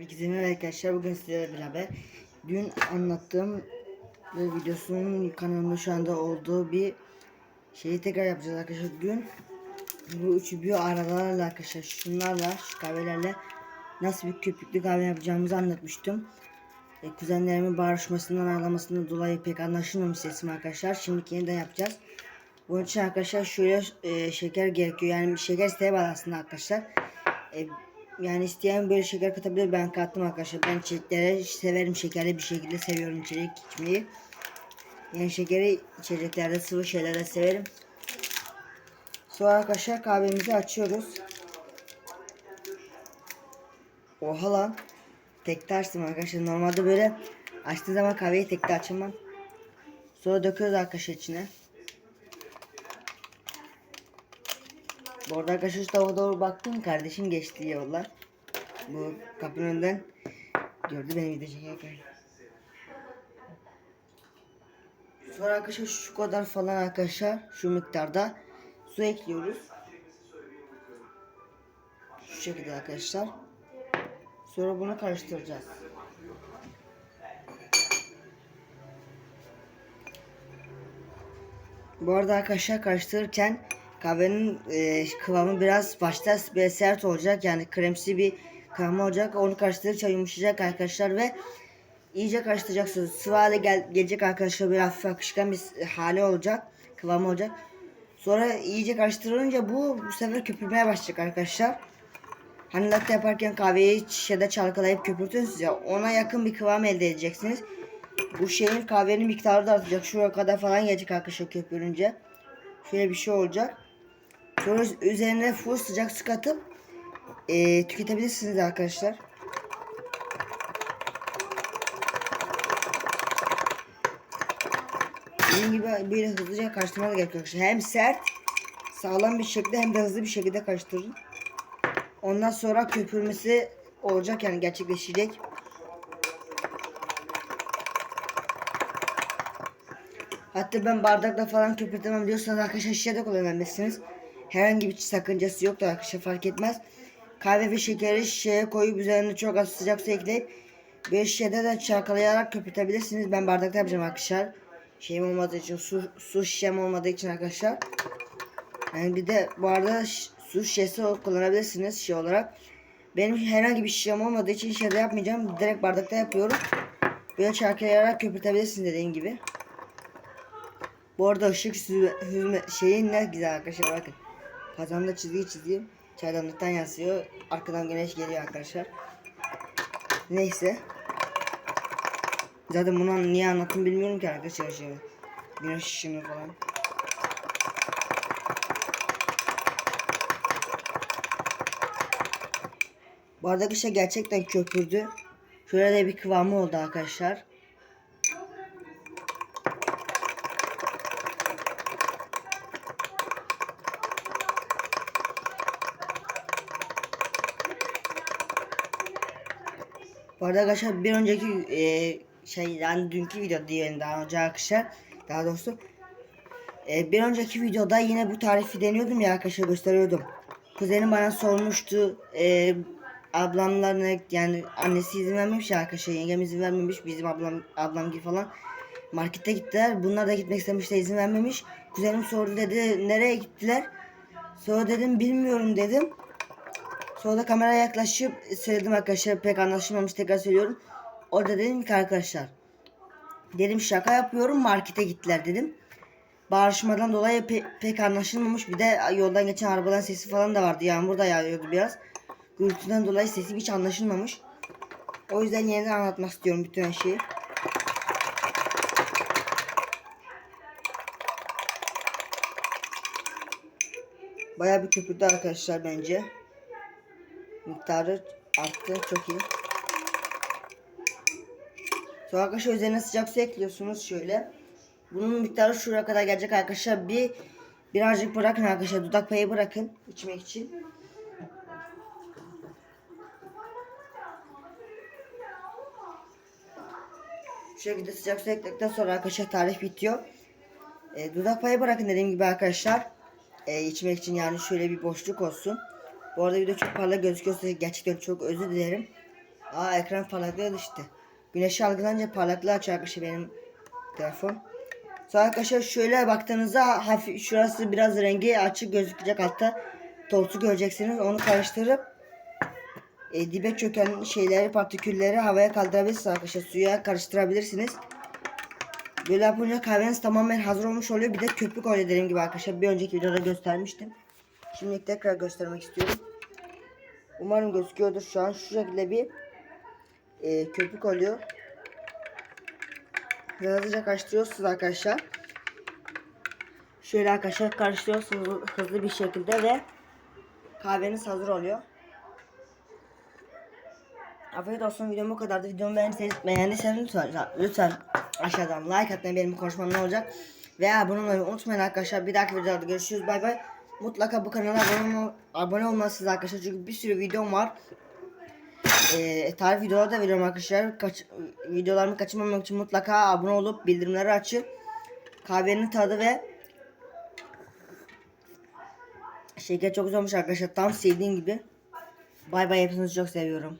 Herkese merhaba arkadaşlar. Bugün sizlerle beraber dün anlattığım ve videosunun kanalımda şu anda olduğu bir şeyi tekrar yapacağız arkadaşlar. Dün bu üçü bir aralarla arkadaşlar şunlarla şu kahvelerle nasıl bir köpüklü kahve yapacağımızı anlatmıştım. E, kuzenlerimin barışmasından ağlamasından dolayı pek anlaşılmamış sesim arkadaşlar. Şimdi yeniden yapacağız. Bunun için arkadaşlar şöyle e, şeker gerekiyor. Yani şeker isteğe bağlı aslında arkadaşlar. E, yani isteyen böyle şeker katabilir. Ben kattım arkadaşlar. Ben içeceklere severim. Şekerli bir şekilde seviyorum içecek içmeyi. Yani şekeri içeceklerde sıvı şeylerde severim. Sonra arkadaşlar kahvemizi açıyoruz. Oha lan. Tekte açtım arkadaşlar. Normalde böyle açtığı zaman kahveyi tekte açamam. Sonra döküyoruz arkadaşlar içine. Bu arada arkadaşlar doğru baktım kardeşim geçti yollar. Bu kapının önünden gördü beni video çekerken. Sonra arkadaşlar şu kadar falan arkadaşlar şu miktarda su ekliyoruz. Şu şekilde arkadaşlar. Sonra bunu karıştıracağız. Bu arada arkadaşlar karıştırırken kahvenin e, kıvamı biraz başta sert olacak yani kremsi bir kıvamı olacak. Onu karıştırdıkça yumuşayacak arkadaşlar ve iyice karıştıracaksınız. Sıvı hale gel gelecek arkadaşlar bir hafif akışkan bir hali olacak. Kıvamı olacak. Sonra iyice karıştırılınca bu bu sefer köpürmeye başlayacak arkadaşlar. Hani latte yaparken kahveyi şişede çalkalayıp köpürtüyorsunuz ya ona yakın bir kıvam elde edeceksiniz. Bu şeyin kahvenin miktarı da artacak. Şuraya kadar falan gelecek arkadaşlar köpürünce. Şöyle bir şey olacak. Sonra üzerine full sıcak su katıp e, tüketebilirsiniz arkadaşlar. Dediğim gibi böyle hızlıca karıştırmanız gerekiyor arkadaşlar. Hem sert, sağlam bir şekilde hem de hızlı bir şekilde karıştırın. Ondan sonra köpürmesi olacak yani gerçekleşecek. Hatta ben bardakla falan köpürtemem diyorsanız arkadaşlar şişede kullanabilirsiniz. Herhangi bir sakıncası yoktur arkadaşlar fark etmez. Kahve ve şekeri şişeye koyup üzerine çok az sıcak su ekleyip bir şişede de çalkalayarak köpürtebilirsiniz. Ben bardakta yapacağım arkadaşlar. Şeyim olmadığı için su, su şişem olmadığı için arkadaşlar. Yani bir de bu arada su şişesi kullanabilirsiniz şişe olarak. Benim herhangi bir şişem olmadığı için şişede yapmayacağım. Direkt bardakta yapıyorum. Böyle çalkalayarak köpürtebilirsiniz dediğim gibi. Bu arada ışık süzme şeyi ne güzel arkadaşlar bakın. Kazanda çizgi çizeyim. Çaydanlıktan yansıyor. Arkadan güneş geliyor arkadaşlar. Neyse. Zaten bunu niye anlattım bilmiyorum ki arkadaşlar şey. Güneş ışığını falan. Arada şey gerçekten köpürdü. Şöyle de bir kıvamı oldu arkadaşlar. Bu arada arkadaşlar bir önceki e, şey yani dünkü video diyelim daha önce arkadaşlar daha doğrusu. E, bir önceki videoda yine bu tarifi deniyordum ya arkadaşlar gösteriyordum. Kuzenim bana sormuştu e, ablamlar ne yani annesi izin vermemiş arkadaşlar yengem izin vermemiş bizim ablam ablam gibi falan. Markete gittiler bunlar da gitmek istemişler izin vermemiş. Kuzenim sordu dedi nereye gittiler? Sonra dedim bilmiyorum dedim Sonra kameraya yaklaşıp söyledim arkadaşlar pek anlaşılmamış tekrar söylüyorum. Orada dedim ki arkadaşlar. Dedim şaka yapıyorum markete gittiler dedim. Bağırışmadan dolayı pe pek anlaşılmamış. Bir de yoldan geçen arabadan sesi falan da vardı. Yağmur da yağıyordu biraz. Gürültüden dolayı sesim hiç anlaşılmamış. O yüzden yeniden anlatmak istiyorum bütün her şeyi. Bayağı bir köpürdü arkadaşlar bence miktarı arttı çok iyi. Sonra arkadaşlar üzerine sıcak su ekliyorsunuz şöyle. Bunun miktarı şuraya kadar gelecek arkadaşlar. Bir birazcık bırakın arkadaşlar. Dudak payı bırakın içmek için. Şu şekilde sıcak su ekledikten sonra arkadaşlar tarif bitiyor. E, dudak payı bırakın dediğim gibi arkadaşlar. E, içmek için yani şöyle bir boşluk olsun. Bu arada video çok parlak gözüküyorsa gerçekten çok özür dilerim. Aa ekran parlaklığı düştü. Güneşi algılanınca parlaklığı açıyor arkadaşlar benim telefon. Sonra arkadaşlar şöyle baktığınızda hafif şurası biraz rengi açık gözükecek hatta tozu göreceksiniz. Onu karıştırıp e, dibe çöken şeyleri partikülleri havaya kaldırabilirsiniz arkadaşlar. Suya karıştırabilirsiniz. Böyle yapınca kahveniz tamamen hazır olmuş oluyor. Bir de köpük oluyor dediğim gibi arkadaşlar. Bir önceki videoda göstermiştim. Şimdi tekrar göstermek istiyorum. Umarım gözüküyordur şu an. Şu şekilde bir e, köpük oluyor. Ve hızlıca karıştırıyorsunuz arkadaşlar. Şöyle arkadaşlar karıştırıyorsunuz hızlı bir şekilde ve kahveniz hazır oluyor. Afiyet olsun videom bu kadardı. Videomu beğendiyseniz, beğendiyseniz lütfen, lütfen aşağıdan like atmayı benim konuşmam ne olacak. Ve abone olmayı unutmayın arkadaşlar. Bir dahaki videoda görüşürüz. Bay bay. Mutlaka bu kanala abone, abone olmalısınız arkadaşlar. Çünkü bir sürü videom var. Ee, tarif videoları da veriyorum arkadaşlar. Kaç, videolarımı kaçırmamak için mutlaka abone olup bildirimleri açın. Kahvenin tadı ve şeker çok güzel olmuş arkadaşlar. Tam sevdiğim gibi. Bay bay hepinizi çok seviyorum.